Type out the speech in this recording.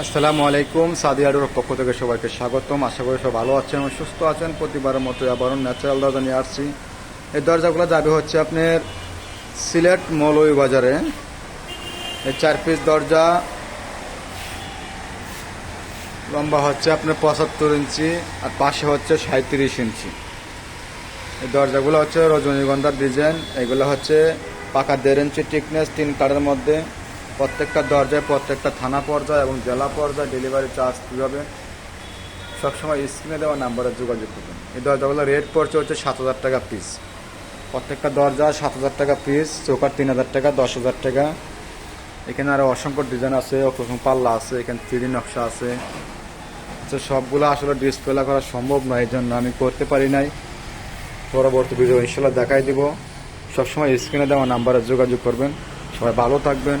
আসসালামু আলাইকুম। সাদি আডুর পক্ষ থেকে সবাইকে স্বাগতম। আশা করি সব ভালো আছেন সুস্থ আছেন। প্রতিবারের মতো আবারও ন্যাচারাল দরজা নিয়ে আসছি। এই দরজাগুলো যাবে হচ্ছে আপনার সিলেট মৌলভী বাজারে। এই চার পিস দরজা। লম্বা হচ্ছে আপনার পঁচাত্তর ইঞ্চি আর পাশে হচ্ছে সাঁত্রিশ ইঞ্চি। এই দরজাগুলো হচ্ছে রজনীগন্ধার ডিজাইন। এগুলো হচ্ছে পাকা দেড় ইঞ্চি টিকনেস তিন কাঠের মধ্যে। প্রত্যেকটা দরজায়, প্রত্যেকটা থানা পর্যায়ে এবং জেলা পর্যায়ে ডেলিভারি চার্জ কীভাবে, সবসময় স্ক্রিনে দেওয়া নাম্বারে যোগাযোগ করবেন। এই দরজাগুলো রেট পড়ছে হচ্ছে সাত হাজার টাকা পিস প্রত্যেকটা দরজা সাত হাজার টাকা পিস চৌকার তিন হাজার টাকা, দশ হাজার টাকা। এখানে আরও অসংখ্য ডিজাইন আছে অসংখ্য পাল্লা আছে, এখানে থ্রি নকশা আছে। তো সবগুলো আসলে ডিসপ্লে করা সম্ভব নয়, এই জন্য আমি করতে পারি নাই। পরবর্তী ভিডিও ইনশাল্লাহ দেখাই দিব। সবসময় স্ক্রিনে দেওয়া নাম্বারে যোগাযোগ করবেন। সবাই ভালো থাকবেন।